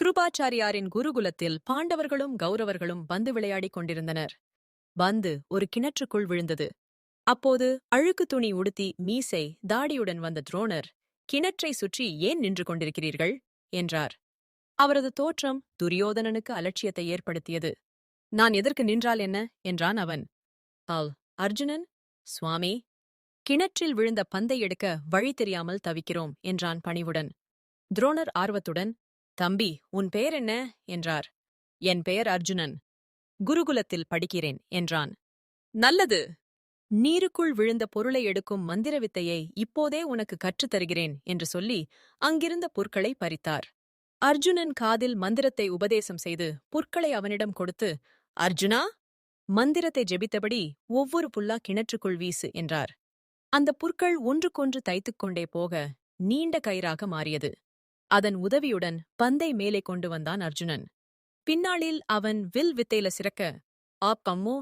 கிருபாச்சாரியாரின் குருகுலத்தில் பாண்டவர்களும் கௌரவர்களும் பந்து விளையாடிக் கொண்டிருந்தனர். பந்து ஒரு கிணற்றுக்குள் விழுந்தது. அப்போது அழுக்கு துணி உடுத்தி மீசை தாடியுடன் வந்த துரோணர் கிணற்றை சுற்றி ஏன் நின்று கொண்டிருக்கிறீர்கள்? என்றார். அவரது தோற்றம் துரியோதனனுக்கு அலட்சியத்தை ஏற்படுத்தியது. நான் எதற்கு நின்றால் என்ன? என்றான் அவன். ஆல் அர்ஜுனன் சுவாமி கிணற்றில் விழுந்த பந்தை எடுக்க வழி தெரியாமல் தவிக்கிறோம் என்றான் பணிவுடன். துரோணர் ஆர்வத்துடன் தம்பி உன் பெயர் என்ன? என்றார். என் பெயர் அர்ஜுனன். குருகுலத்தில் படிக்கிறேன் என்றான். நல்லது. நீருக்குள் விழுந்த பொருளை எடுக்கும் மந்திர வித்தையை இப்போதே உனக்கு கற்றுத் தருகிறேன் என்று சொல்லி அங்கிருந்த புற்களை பறித்தார். அர்ஜுனன் காதில் மந்திரத்தை உபதேசம் செய்து புற்களை அவனிடம் கொடுத்து அர்ஜுனா மந்திரத்தை ஜெபித்தபடி ஒவ்வொரு புல்லா கிணற்றுக்குள் வீசு என்றார். அந்த புற்கள் ஒன்றுக்கொன்று தைத்துக் கொண்டே போக நீண்ட கயிறாக மாறியது. அதன் உதவியுடன் பந்தை மேலே கொண்டு வந்தான் அர்ஜுனன். பின்னாளில் அவன் வில் வித்தையில சிறக்க ஆப் கம்மோ